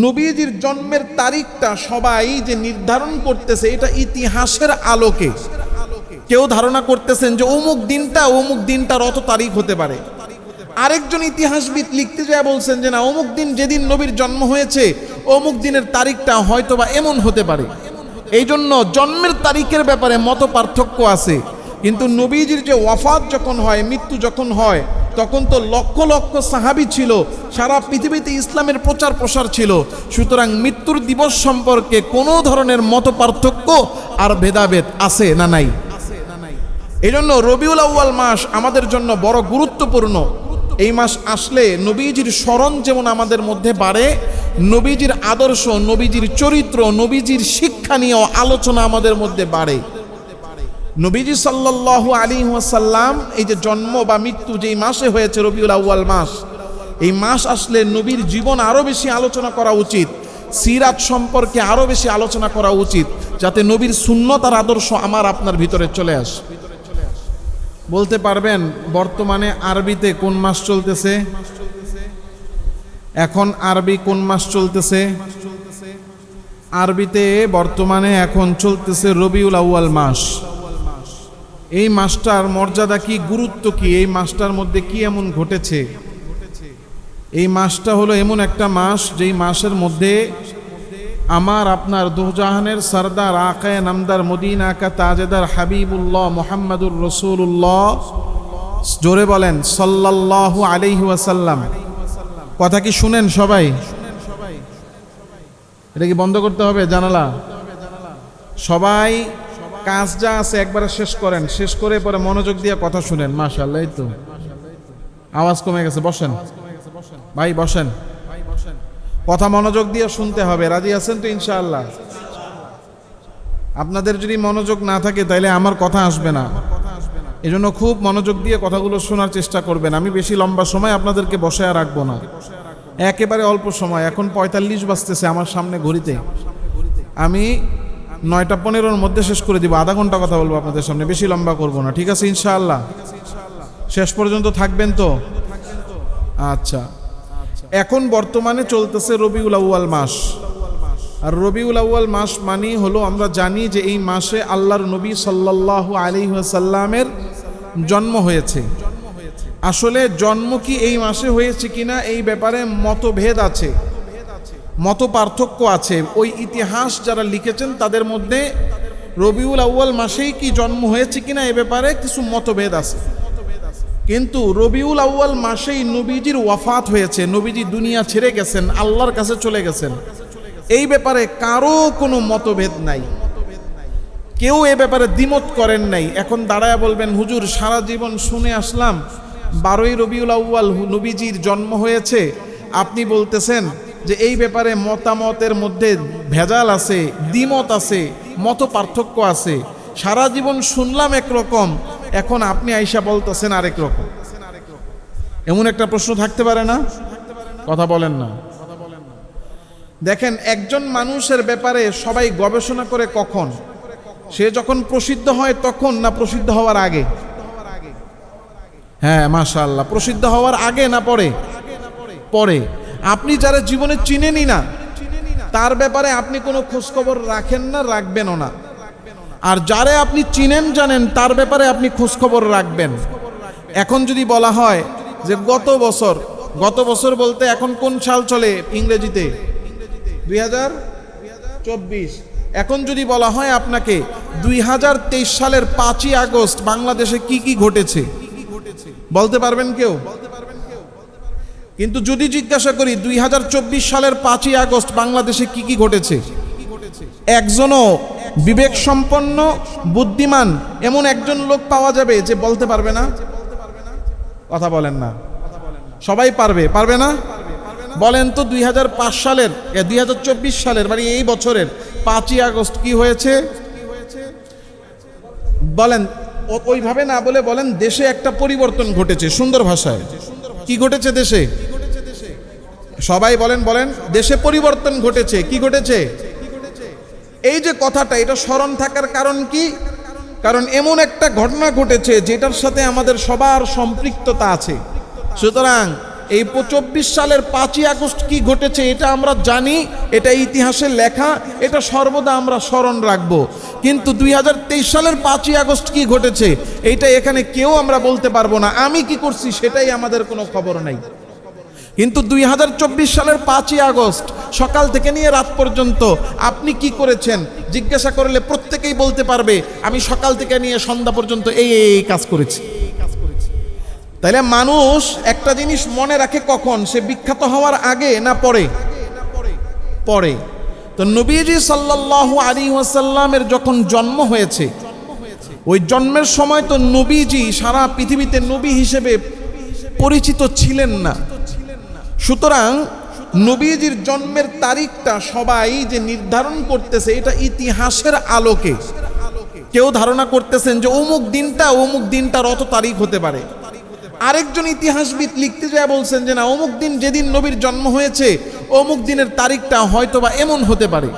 নবীজির জন্মের তারিখটা সবাই যে নির্ধারণ করতেছে, এটা ইতিহাসের আলোকে। কেউ ধারণা করতেছেন যে অমুক দিনটা, অমুক দিনটার অত তারিখ হতে পারে। আরেকজন ইতিহাসবিদ লিখতে যায় বলছেন যে না, অমুক দিন যেদিন নবীর জন্ম হয়েছে, অমুক দিনের তারিখটা হয়তো বা এমন হতে পারে। এই জন্য জন্মের তারিখের ব্যাপারে মত পার্থক্য আছে। কিন্তু নবীজির যে ওয়াফাত যখন হয়, মৃত্যু যখন হয় তখন তো লক্ষ লক্ষ সাহাবি ছিল, সারা পৃথিবীতে ইসলামের প্রচার প্রসার ছিল। সুতরাং মৃত্যুর দিবস সম্পর্কে কোনো ধরনের মত পার্থক্য আর ভেদাভেদ আছে না নাই? এই জন্য রবিউল আউ্য়াল মাস আমাদের জন্য বড় গুরুত্বপূর্ণ। এই মাস আসলে নবীজির স্মরণ যেমন আমাদের মধ্যে বাড়ে, নবীজির আদর্শ, নবীজির চরিত্র, নবীজির শিক্ষা নিয়েও আলোচনা আমাদের মধ্যে বাড়ে। নবীজি সাল্লাল্লাহু আলী ওয়াসাল্লাম এই যে জন্ম বা মৃত্যু যেই মাসে হয়েছে রবিউল আউ্য়াল মাস, এই মাস আসলে নবীর জীবন আরও বেশি আলোচনা করা উচিত, সিরাত সম্পর্কে আরও বেশি আলোচনা করা উচিত, যাতে নবীর শূন্যতার আদর্শ আমার আপনার ভিতরে চলে আসে। বলতে পারবেন, বর্তমানে আরবিতে কোন মাস চলতেছে? এখন আরবি কোন মাস চলতেছে? আরবিতে বর্তমানে এখন চলতেছে রবিউল আউয়াল মাস। এই মাসটার মর্যাদা কি, গুরুত্ব কি, এই মাসটার মধ্যে কি এমন ঘটেছে? এই মাসটা হলো এমন একটা মাস যেই মাসের মধ্যে আমার, আপনার দুজাহানের সর্দার আকায় নামদার মদিন আকা তাজেদার হাবিবুল্লাহ মোহাম্মদুর রসুল্লাহ জোরে বলেন, সাল্লাল্লাহু আলাইহি ওয়াসাল্লাম। কথা কি শুনেন সবাই? এটা কি বন্ধ করতে হবে জানালা? সবাই কাজ যা আছে একবারে শেষ করেন। শেষ করে পরে মনোযোগ দিয়ে কথা শুনেন। মাশাল্লাহ এই তো। আওয়াজ কমে গেছে, বসেন। ভাই, বসেন। কথা মনোযোগ দিয়ে শুনতে হবে। রাজি আছেন তো, ইনশাআল্লাহ? আপনাদের যদি মনোযোগ না থাকে, তাইলে আমার কথা আসবে না। এজন্য খুব মনোযোগ দিয়ে কথাগুলো শোনার চেষ্টা করবেন। আমি বেশি লম্বা সময় আপনাদেরকে বসায় রাখব না। একেবারে অল্প সময়। এখন পঁয়তাল্লিশ বাজতেছে আমার সামনে ঘড়িতে। আমি নয়টা পনেরোর মধ্যে শেষ করে দিব। আধা ঘণ্টা কথা বলব আপনাদের সামনে, বেশি লম্বা করব না, ঠিক আছে ইনশাআল্লাহ? শেষ পর্যন্ত থাকবেন তো? আচ্ছা। এখন বর্তমানে চলতেছে রবিউল আউয়াল মাস। আর রবিউল আউয়াল মাস মানেই হলো আমরা জানি যে এই মাসে আল্লাহর নবী সাল্লাল্লাহু আলী সাল্লামের জন্ম হয়েছে। আসলে জন্ম কি এই মাসে হয়েছে কিনা এই ব্যাপারে মতভেদ আছে। মত পার্থক্য আছে। ওই ইতিহাস যারা লিখেছেন, তাদের মধ্যে রবিউল আউয়াল মাসেই কি জন্ম হয়েছে কিনা এ ব্যাপারে কিছু মতভেদ আছে। কিন্তু রবিউল আউয়াল মাসেই নবীজির ওয়াফাত হয়েছে, নবীজি দুনিয়া ছেড়ে গেছেন, আল্লাহর কাছে চলে গেছেন। এই ব্যাপারে কারও কোনো মতভেদ নাই। কেউ এ ব্যাপারে দ্বিমত করেন নাই। এখন দাঁড়ায় বলবেন, হুজুর, সারা জীবন শুনে আসলাম, বারোই রবিউল আউয়াল নবীজির জন্ম হয়েছে। আপনি বলতেছেন যে এই ব্যাপারে মতামতের মধ্যে ভেজাল আছে, দ্বিমত আছে মত পার্থক্য আছে। সারা জীবন শুনলাম একরকম, এখন আপনি আইসা বলতেছেন আরেক রকম। এমন একটা প্রশ্ন থাকতে পারে না? কথা বলেন না। দেখেন, একজন মানুষের ব্যাপারে সবাই গবেষণা করে কখন? সে যখন প্রসিদ্ধ হয় তখন না প্রসিদ্ধ হওয়ার আগে? হ্যাঁ মাশাল্লাহ প্রসিদ্ধ হওয়ার আগে না পরে? পরে। আপনি যারা জীবনে চিনেনই না, তার ব্যাপারে আপনি কোনো খোঁজখবর রাখেন না, রাখবেনও না। আর যারে আপনি চিনেন, জানেন, তার ব্যাপারে আপনি খোঁজখবর রাখবেন। এখন যদি বলা হয় যে গত বছর গত বছর বলতে এখন কোন সাল চলে ইংরেজিতে? দুই হাজার চব্বিশ। এখন যদি বলা হয় আপনাকে দুই হাজার তেইশ সালের পাঁচই আগস্ট বাংলাদেশে কি কি ঘটেছে? বলতে পারবেন কেউ? কিন্তু যদি জিজ্ঞাসা করি, দুই হাজার চব্বিশ সালের পাঁচই আগস্ট বাংলাদেশে কি কি ঘটেছে? একজনও বিবেক সম্পন্ন, বুদ্ধিমান, এমন একজন লোক পাওয়া যাবে যে বলতে পারবে না? কথা বলেন না। সবাই পারবে পারবে না? বলেন তো দুই হাজার পাঁচ সালের দুই হাজার চব্বিশ সালের মানে এই বছরের পাঁচই আগস্ট কি হয়েছে? বলেন ওইভাবে না বলে বলেন দেশে একটা পরিবর্তন ঘটেছে সুন্দর ভাষায়। কি ঘটেছে দেশে? সবাই বলেন বলেন, দেশে পরিবর্তন ঘটেছে, কি ঘটেছে? এই যে কথাটা, এটা স্মরণ থাকার কারণ কি? কারণ এমন একটা ঘটনা ঘটেছে যেটার সাথে আমাদের সবার সম্পৃক্ততা আছে। সুতরাং এই চব্বিশ সালের পাঁচই আগস্ট কি ঘটেছে এটা আমরা জানি, এটা ইতিহাসে লেখা, এটা সর্বদা আমরা স্মরণ রাখব। কিন্তু দুই হাজার তেইশ সালের পাঁচই আগস্ট কি ঘটেছে, এইটা এখানে কেউ আমরা বলতে পারব না। আমি কি করছি সেটাই আমাদের কোনো খবর নাই। কিন্তু দুই হাজার চব্বিশ সালের পাঁচই আগস্ট, সকাল থেকে নিয়ে রাত পর্যন্ত আপনি কি করেছেন? জিজ্ঞাসা করলে প্রত্যেকেই বলতে পারবে, আমি সকাল থেকে নিয়ে সন্ধ্যা পর্যন্ত এই এই কাজ করেছি। তাইলে মানুষ একটা জিনিস মনে রাখে কখন? সে বিখ্যাত হওয়ার আগে না পরে? পরে। তো নবীজি সাল্লাল্লাহু আলী ওয়াসাল্লামের যখন জন্ম হয়েছে, ওই জন্মের সময় তো নবীজি সারা পৃথিবীতে নবী হিসেবে পরিচিত ছিলেন না। সুতরাং নবীজির জন্মের তারিখটা সবাই যে নির্ধারণ করতেছে, এটা ইতিহাসের আলোকে। কেউ ধারণা করতেছেন যে অমুক দিনটা, অমুক দিনটার অত তারিখ হতে পারে। আরেকজন ইতিহাসবিদ লিখতে যায়, বলছেন যে না, অমুক দিন যেদিন নবীর জন্ম হয়েছে, অমুক দিনের তারিখটা হয়তো বা এমন হতে পারে।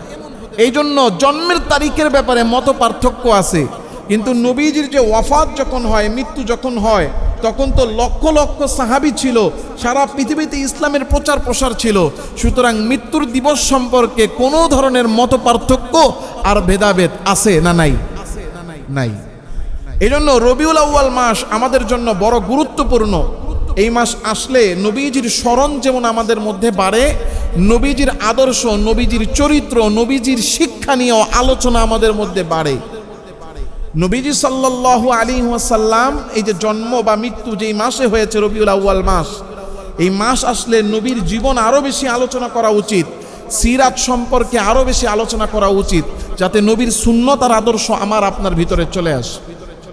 এই জন্য জন্মের তারিখের ব্যাপারে মত পার্থক্য আছে। কিন্তু নবীজির যে ওয়াফাত যখন হয়, মৃত্যু যখন হয় তখন তো লক্ষ লক্ষ সাহাবি ছিল, সারা পৃথিবীতে ইসলামের প্রচার প্রসার ছিল। সুতরাং মৃত্যুর দিবস সম্পর্কে কোনো ধরনের মত পার্থক্য আর ভেদাভেদ আছে না নাই? নাই। এই জন্য রবিউল আউ্য়াল মাস আমাদের জন্য বড় গুরুত্বপূর্ণ। এই মাস আসলে নবীজির স্মরণ যেমন আমাদের মধ্যে বাড়ে, নবীজির আদর্শ, নবীজির চরিত্র, নবীজির শিক্ষা নিয়েও আলোচনা আমাদের মধ্যে বাড়ে। নবীজি সাল্লাল্লাহু আলী ওয়াসাল্লাম এই যে জন্ম বা মৃত্যু যেই মাসে হয়েছে রবিউল আউ্য়াল মাস, এই মাস আসলে নবীর জীবন আরও বেশি আলোচনা করা উচিত, সিরাত সম্পর্কে আরও বেশি আলোচনা করা উচিত, যাতে নবীর শূন্যতার আদর্শ আমার আপনার ভিতরে চলে আসে।